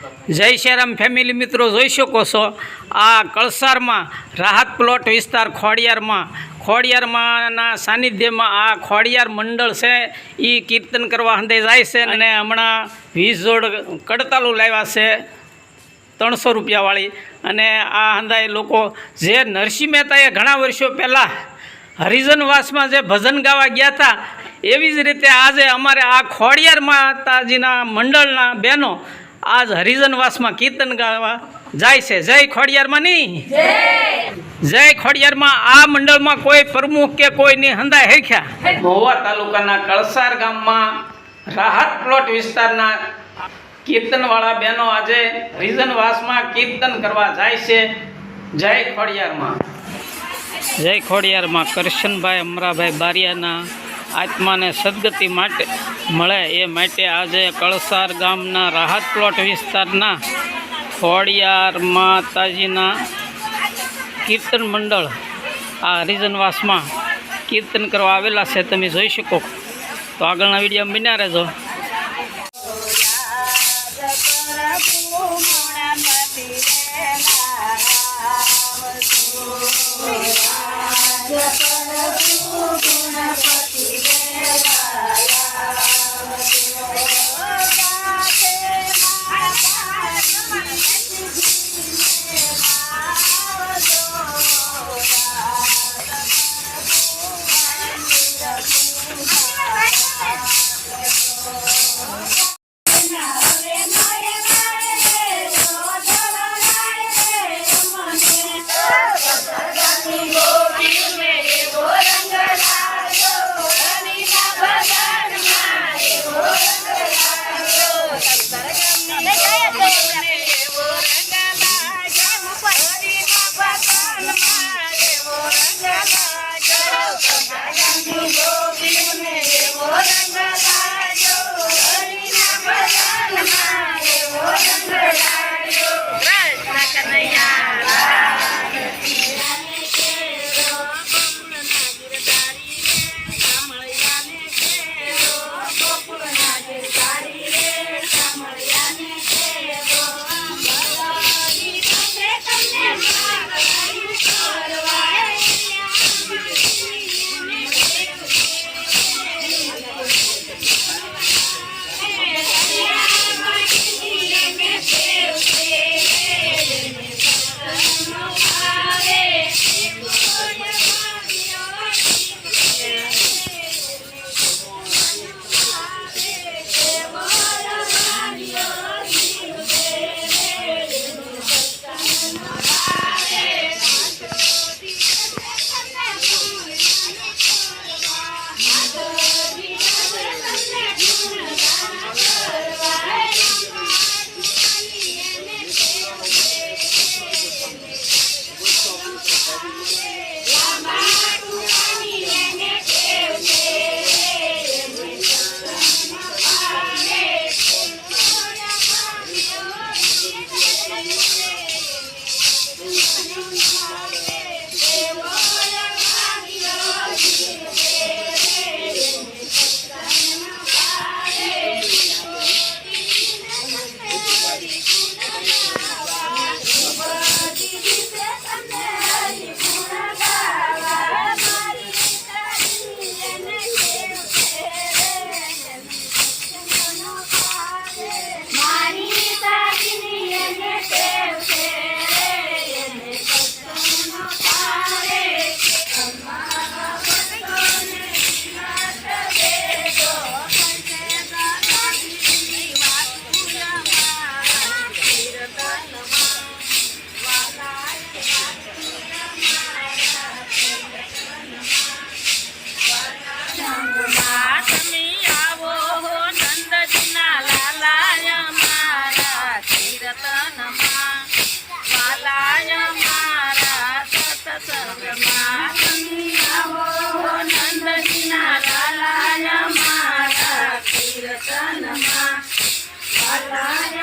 જય શ્રીરામ ફેમિલી મિત્રો, જોઈ શકો છો, આ કળસારમાં રાહત પ્લોટ વિસ્તાર ખોડિયારમાં. ખોડિયારમાંના સાનિધ્યમાં આ ખોડિયાર મંડળ છે એ કીર્તન કરવા હંદે જાય છે અને હમણાં વીસ જોડ કડતાલું લાવ્યા છે, ત્રણસો રૂપિયાવાળી. અને આ હંદાય લોકો, જે નરસિંહ મહેતાએ ઘણા વર્ષો પહેલાં હરિજનવાસમાં જે ભજન ગાવા ગયા હતા, એવી જ રીતે આજે અમારે આ ખોડિયાર માતાજીના મંડળના બહેનો આજ હરિજનવાસમાં કીર્તન ગાવા. જાય છે. જય ખોડિયારમાં નહીં જય. ખોડિયારમાં આ મંડળમાં કોઈ પ્રમુખ કે કોઈની હંદાય હેખ્યા મહુવા તાલુકાના કળસાર ગામમાં રાહત પ્લોટ વિસ્તારના કીર્તનવાળા બહેનો આજે હરિજનવાસમાં કીર્તન કરવા જાય છે. જય ખોડિયારમાં. જય ખોડિયારમાં કરશનભાઈ અમરાભાઈ બારિયાના આત્માને સદગતિ માટે મળે. એ માટે આજે કળસાર ગામના રાહત પ્લોટ વિસ્તારના ખોડિયાર માતાજીના કીર્તન મંડળ, આ હરિજનવાસમાં કીર્તન કરવા આવેલા છે. તમે જોઈ શકો. તો આગળના વીડિયો બન્યા રહેજો. Allah.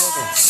Global.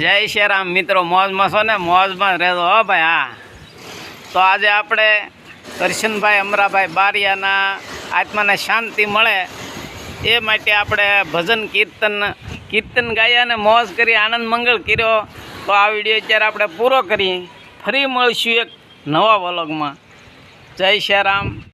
જય શ્રી રામ મિત્રો, મોજમાં છો ને? મોજમાં રહેજો હો ભાઈ, હા. તો આજે આપણે કરશનભાઈ અમરાભાઈ બારિયાના આત્માને શાંતિ મળે એ માટે આપણે ભજન કીર્તન કીર્તન ગાયા અને મોજ કરી આનંદ મંગળ કર્યો. તો આ વીડિયો અત્યારે આપણે પૂરો કરી. ફરી મળીશું એક નવા વલોગમાં. જય શ્રી રામ